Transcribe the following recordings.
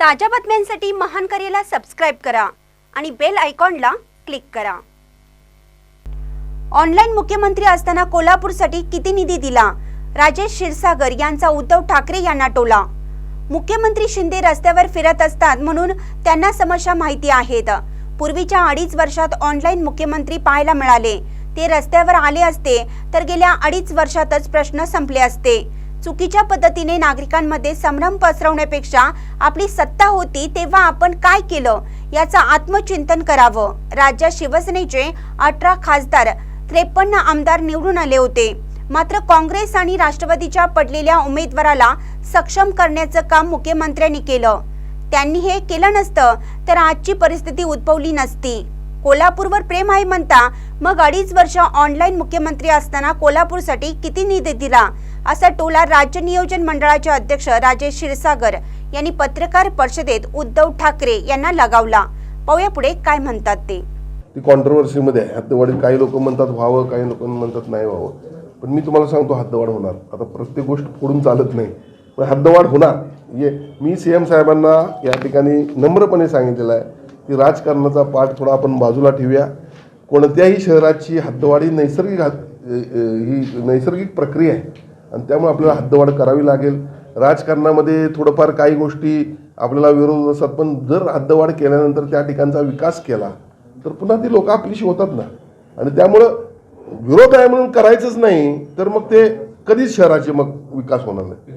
ताज्या बातम्यांसाठी महान करेला सबस्क्राईब करा आणि बेल आयकॉनला क्लिक करा. ऑनलाईन मुख्यमंत्री असताना कोल्हापूरसाठी किती निधी दिला? राजेश क्षीरसागर यांचा उद्धव ठाकरे यांना टोला. मुख्यमंत्री शिंदे रस्त्यावर फिरत असतात म्हणून त्यांना समस्या माहिती आहेत. पूर्वीच्या अडीच वर्षात ऑनलाईन मुख्यमंत्री पाहायला मिळाले. ते रस्त्यावर आले असते तर गेल्या अडीच वर्षातच प्रश्न संपले असते. चुकीच्या पद्धतीने नागरिकांमध्ये संभ्रम पसरवण्यापेक्षा आपली सत्ता होती तेव्हा आपण काय केलं याचं आत्मचिंतन करावं. राज्यात शिवसेनेचे अठरा खासदार त्रेपन्न आमदार निवडून आले होते. मात्र काँग्रेस आणि राष्ट्रवादीच्या पडलेल्या उमेदवाराला सक्षम करण्याचं काम मुख्यमंत्र्यांनी केलं. त्यांनी हे केलं नसतं तर आजची परिस्थिती उद्भवली नसती. कोल्हापूरवर प्रेम आहे म्हणता मग अडीच वर्ष ऑनलाईन मुख्यमंत्री असताना कोल्हापूरसाठी किती निधी दिला? असा टोला राज्य नियोजन मंडळाचे अध्यक्ष राजेश क्षीरसागर यांनी पत्रकार परिषदेत उद्धव ठाकरे यांना लगावला. पाहूया पुढे काय म्हणतात ते. कॉन्ट्रोवर्सीमध्ये हद्दवाढी काही लोक म्हणतात व्हावं काही लोक म्हणतात नाही व्हावं. पण मी तुम्हाला सांगतो हद्दवाढ होणार. आता प्रत्येक गोष्ट फोडून चालत नाही. पण हद्दवाढ होणार. ये मी सी एम साहेबांना या ठिकाणी नम्रपणे सांगितलेलं आहे. की राजकारणाचा पाठ थोडा आपण बाजूला ठेवूया. कोणत्याही शहराची हद्दवाढी नैसर्गिक हद ही नैसर्गिक प्रक्रिया आहे. आणि त्यामुळे आपल्याला हद्दवाढ करावी लागेल. राजकारणामध्ये थोडंफार काही गोष्टी आपल्याला विरोध असतात पण जर हद्दवाढ केल्यानंतर त्या ठिकाणचा विकास केला तर पुन्हा ती लोक आपलीशी होतात ना. आणि त्यामुळं विरोध आहे म्हणून करायचंच नाही तर मग ते कधीच शहराचे मग विकास होणार नाही.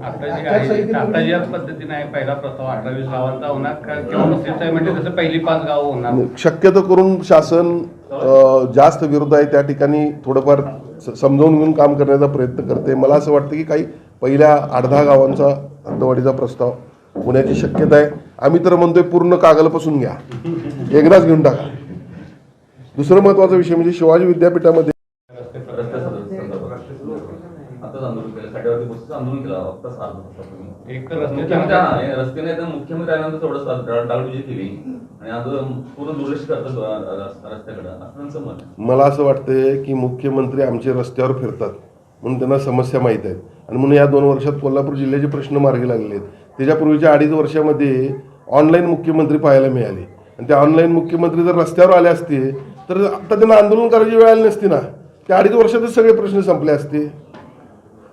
आता जी आहे. आता ज्या पद्धतीने आहे. पहिला प्रस्ताव अठरावीस गावांचा होणार. का किंवा नुसतेच आहे म्हणजे तसं पहिली पाच गावं होणार. शक्यतो करून शासन अ, जास्त विरोध आहे त्या ठिकाणी थोडंफार समजावून घेऊन काम करण्याचा प्रयत्न करते. मला असं वाटतं की काही पहिल्या आठ दहा गावांचा हद्दवाढीचा प्रस्ताव होण्याची शक्यता आहे. आम्ही तर म्हणतोय पूर्ण कागलपासून घ्या. एकदाच घेऊन टाका. दुसरं महत्त्वाचा विषय म्हणजे शिवाजी विद्यापीठामध्ये आताच आंदोलन केलं. साठेवरती आंदोलन केलं. आत्ताच अर्धा तासापूर्वी. एक तर रस्ते मुख्यमंत्री चांगले- हा, रस्ते नाही तर मुख्यमंत्री आल्यानंतर थोडंसं डालबुजी केली. आणि आता पूर्ण दुर्लक्ष करतात रस्त्याकडे. असं मत. मला असं वाटतंय की मुख्यमंत्री आमचे रस्त्यावर फिरतात. म्हणून त्यांना समस्या माहीत आहेत. आणि म्हणून या दोन वर्षात कोल्हापूर जिल्ह्याचे प्रश्न मार्गी लागले आहेत त्याच्यापूर्वीच्या अडीच वर्षामध्ये ऑनलाईन मुख्यमंत्री पाहायला मिळाले. आणि त्या ऑनलाईन मुख्यमंत्री जर रस्त्यावर आले असते तर आता त्यांना आंदोलन करायची वेळ आली नसती ना. त्या अडीच वर्षातच सगळे प्रश्न संपले असते.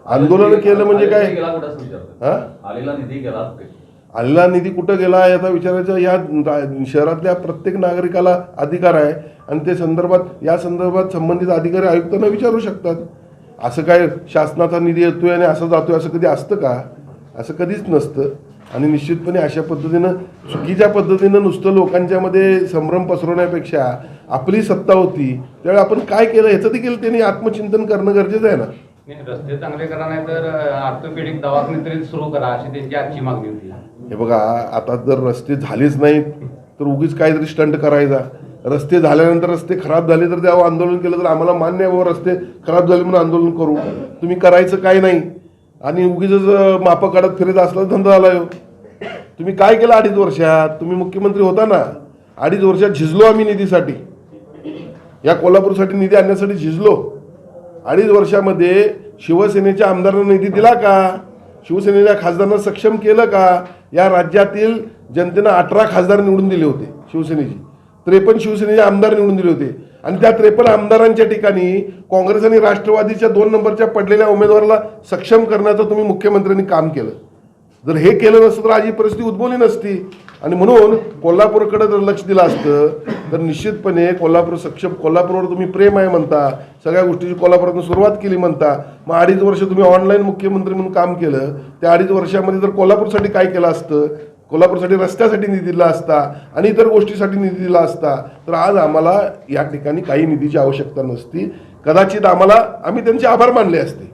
आंदोलन केलं म्हणजे काय? हा? आलेला निधी गेला कुठे? आलेला निधी कुठं गेला याचा विचारायचा? या शहरातल्या प्रत्येक नागरिकाला अधिकार आहे आणि ते संदर्भात या संदर्भात संबंधित अधिकारी आयुक्तांना विचारू शकतात. असं काय शासनाचा निधी येतोय आणि असं जातोय असं कधी असतं का? असं कधीच नसतं. आणि निश्चितपणे अशा पद्धतीनं चुकीच्या पद्धतीनं नुसतं लोकांच्यामध्ये संभ्रम पसरवण्यापेक्षा आपली सत्ता होती त्यावेळी आपण काय केलं? ह्याचं देखील त्यांनी आत्मचिंतन करणं गरजेचं आहे ना? नाही, रस्ते चांगले करा नाही तर ऑर्थोपेडिक दवाखाने तरी सुरू करा अशी त्यांची आजची मागणी होती. हे बघा आता जर रस्ते झालेच नाहीत तर उगीच काहीतरी स्टंट करायचा. रस्ते झाल्यानंतर रस्ते खराब झाले तर त्यावर आंदोलन केलं तर आम्हाला मान्य आहे बाबा रस्ते खराब झाले म्हणून आंदोलन करू. तुम्ही करायचं काय नाही. आणि उगीच मापं काढत फिरत असला धंदा झाला हो तुम्ही काय केलं अडीच वर्षात? तुम्ही मुख्यमंत्री होता ना? अडीच वर्षात झिजलो आम्ही निधीसाठी. या कोल्हापूरसाठी निधी आणण्यासाठी झिजलो. अडीच वर्षामध्ये शिवसेनेच्या आमदारांना निधी दिला का? शिवसेनेच्या खासदारांना सक्षम केलं का? या राज्यातील जनतेनं अठरा खासदार निवडून दिले होते शिवसेनेची. त्रेपन्न शिवसेनेचे आमदार निवडून दिले होते. आणि त्या त्रेपन्न आमदारांच्या ठिकाणी काँग्रेस आणि राष्ट्रवादीच्या दोन नंबरच्या पडलेल्या उमेदवाराला सक्षम करण्याचं तुम्ही मुख्यमंत्र्यांनी काम केलं. जर हे केलं नसतं तर आज ही परिस्थिती उद्भवली नसती. आणि म्हणून कोल्हापूरकडे जर लक्ष दिलं असतं तर निश्चितपणे कोल्हापूर सक्षम कोल्हापूरवर तुम्ही प्रेम आहे म्हणता सगळ्या गोष्टीची कोल्हापुरातून सुरुवात केली म्हणता मग अडीच वर्ष तुम्ही ऑनलाईन मुख्यमंत्री म्हणून काम केलं त्या अडीच वर्षामध्ये जर कोल्हापूरसाठी काय केलं असतं कोल्हापूरसाठी रस्त्यासाठी निधी दिला असता आणि इतर गोष्टीसाठी निधी दिला असता तर आज आम्हाला या ठिकाणी काही निधीची आवश्यकता नसती. कदाचित आम्हाला आम्ही त्यांचे आभार मानले असते.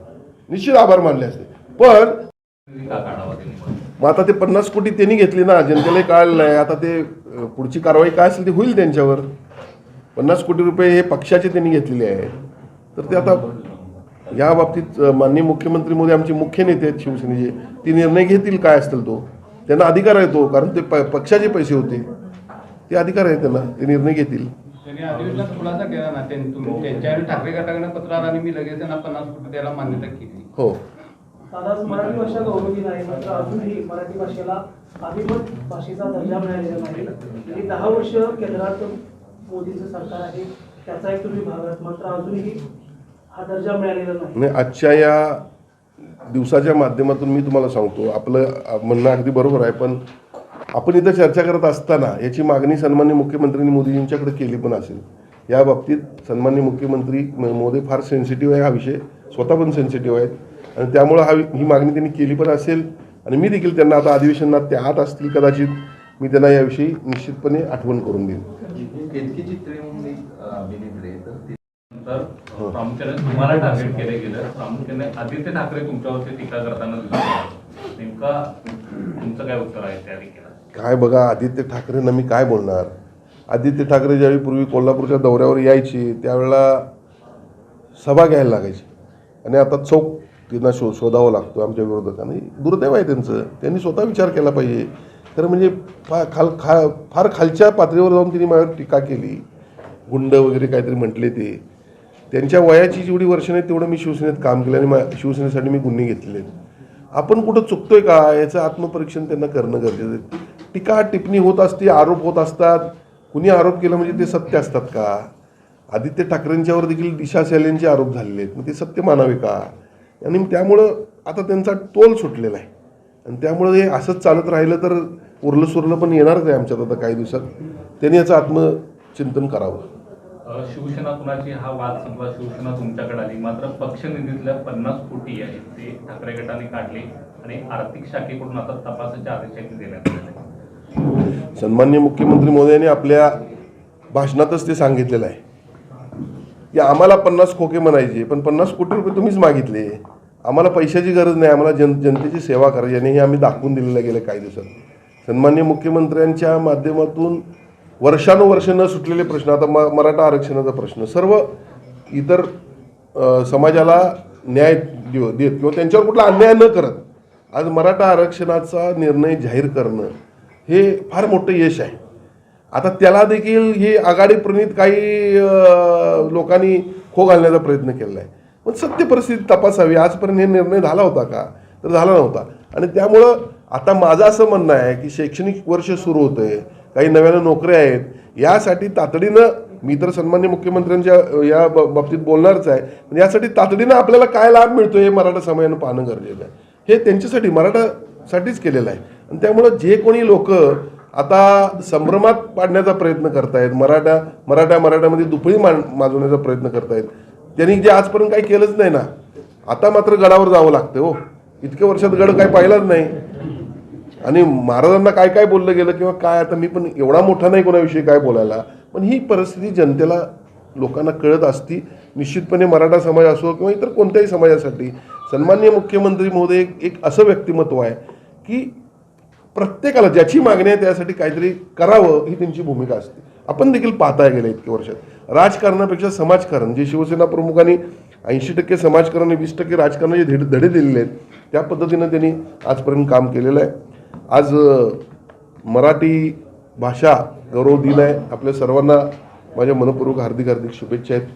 निश्चित आभार मानले असते. पण मग आता ते पन्नास कोटी त्यांनी घेतली ना जनतेला कळलेलं आहे. आता ते पुढची कारवाई काय असेल ती होईल त्यांच्यावर. पन्नास कोटी रुपये हे पक्षाचे त्यांनी घेतलेले आहे. तर ते आता या बाबतीत माननीय मुख्यमंत्री मोदी आमचे मुख्य नेते आहेत शिवसेनेचे. ते निर्णय घेतील काय असतील तो. त्यांना अधिकार आहे तो कारण ते प- पक्षाचे पैसे होते. ते अधिकार आहे त्यांना. ते निर्णय घेतील. हो. दादा मराठी भाषा गौरवी नाही मात्र अजूनही मराठी भाषेला अभिमत भाषेचा दर्जा मिळालेला नाही. गेली दहा वर्ष केंद्रात मोदीचं सरकार आहे. त्याचा एक तुम्ही भाग आहात. मात्र अजूनही हा दर्जा मिळालेला नाही. आजच्या या दिवसाच्या माध्यमातून मी तुम्हाला सांगतो आपलं म्हणणं अगदी बरोबर आहे पण आपण इथं चर्चा करत असताना याची मागणी सन्मान्य मुख्यमंत्र्यांनी मोदीजींच्याकडे केली पण असेल. या बाबतीत सन्मान्य मुख्यमंत्री मोदी फार सेन्सिटिव्ह आहे हा विषय स्वतः पण सेन्सिटिव्ह आहेत. आणि त्यामुळं हा ही मागणी त्यांनी केली पण असेल. आणि मी देखील त्यांना आता अधिवेशनात ते आत असतील कदाचित मी त्यांना याविषयी निश्चितपणे आठवण करून देईन. प्रामुख्याने तुम्हाला टार्गेट केलं गेलं. प्रामुख्याने आदित्य ठाकरे तुमच्यावरती टीका करताना दिसत आहेत. नेमका तुमचं काय उत्तर आहे त्या देखील काय बघा आदित्य ठाकरेंना मी काय बोलणार? आदित्य ठाकरे ज्यावेळी पूर्वी कोल्हापूरच्या दौऱ्यावर यायचे त्यावेळेला सभा घ्यायला लागायची. आणि आता चौक त्यांना शो शोधावा लागतो आमच्या विरोधकांनी दुर्दैव आहे त्यांचं. त्यांनी स्वतः विचार केला पाहिजे. तर म्हणजे फा खाल खा फार खालच्या पातळीवर जाऊन त्यांनी माझ्यावर टीका केली. गुंड वगैरे काहीतरी म्हटले ते. त्यांच्या वयाची जेवढी वर्ष नाही तेवढं मी शिवसेनेत काम केलं आणि मा- शिवसेनेसाठी मी गुन्हे घेतलेले आहेत. आपण कुठं चुकतोय का? याचं आत्मपरीक्षण त्यांना करणं गरजेचं आहे. टीका टिप्पणी होत असते आरोप होत असतात. कुणी आरोप केला म्हणजे ते सत्य असतात का? आदित्य ठाकरेंच्यावर देखील दिशा सॅलेंचे आरोप झालेले आहेत. मग ते सत्य मानावे का? आणि त्यामुळं आता त्यांचा तोल सुटलेला आहे. आणि त्यामुळं हे असंच चालत राहिलं तर उरलं सुरलं पण येणारच आहे आमच्यात आता काही दिवसात. त्यांनी याचं आत्मचिंतन करावं. शिवसेना कुणाची? हा वाद संपला शिवसेना तुमच्याकडे आली. मात्र पक्ष निधीतल्या पन्नास कोटी आहेत ते ठाकरे गटाने काढले आणि आर्थिक शाखेकडून आता तपासाचे आदेश देण्यात आले सन्मान्य मुख्यमंत्री मोदयांनी आपल्या भाषणातच ते सांगितलेलं आहे. की आम्हाला पन्नास खोके म्हणायचे पण पन्नास कोटी रुपये तुम्हीच मागितले. आम्हाला पैशाची गरज नाही आम्हाला जन जनतेची सेवा करायची आणि हे आम्ही दाखवून दिलेलं गेलं काही दिवसात. सन्मान्य मुख्यमंत्र्यांच्या माध्यमातून वर्षानुवर्ष न सुटलेले प्रश्न आता म मराठा आरक्षणाचा प्रश्न सर्व इतर समाजाला न्याय देव देत किंवा त्यांच्यावर कुठला अन्याय न करत आज मराठा आरक्षणाचा निर्णय जाहीर करणं हे फार मोठं यश आहे. आता त्याला देखील ही आघाडी प्रणित काही लोकांनी खो घालण्याचा प्रयत्न केलेला आहे. पण सत्य परिस्थिती तपासावी. आजपर्यंत हे निर्णय झाला होता का? तर झाला नव्हता. आणि त्यामुळं आता माझं असं म्हणणं आहे की शैक्षणिक वर्ष सुरू होतं आहे काही नव्यानं नोकऱ्या आहेत. यासाठी तातडीनं मी तर सन्मान्य मुख्यमंत्र्यांच्या या बाबतीत बोलणारच आहे पण यासाठी तातडीनं आपल्याला काय लाभ मिळतो हे मराठा समाजानं पाहणं गरजेचं आहे. हे त्यांच्यासाठी मराठासाठीच केलेलं आहे. आणि त्यामुळं जे कोणी लोक आता संभ्रमात पाडण्याचा प्रयत्न करतायत मराठा मराठा मराठामध्ये दुपळी मान माजवण्याचा प्रयत्न करतायत त्यांनी जे आजपर्यंत काही केलंच नाही ना आता मात्र गडावर जावं लागतं हो. इतक्या वर्षात गड काही पाहिलाच नाही. आणि महाराजांना काय काय बोललं गेलं किंवा काय आता मी पण एवढा मोठा नाही कोणाविषयी काय बोलायला पण ही परिस्थिती जनतेला लोकांना कळत असती. निश्चितपणे मराठा समाज असो किंवा इतर कोणत्याही समाजासाठी सन्मान्य मुख्यमंत्री महोदय एक एक असं व्यक्तिमत्व आहे की प्रत्येकाला ज्याची मागणी आहे त्यासाठी काहीतरी करावं ही त्यांची भूमिका असते. आपण देखील पाहताय गेल्या इतक्या वर्षात. राजकारणापेक्षा समाजकारण जे शिवसेना प्रमुखांनी ऐंशी टक्के समाजकारण आणि वीस टक्के राजकारणाचे धडे धडे दिलेले आहेत त्या पद्धतीनं त्यांनी आजपर्यंत काम केलेलं आहे. आज मराठी भाषा गौरव दिन आहे. आपल्या सर्वांना माझ्या मनपूर्वक हार्दिक हार्दिक शुभेच्छा आहेत.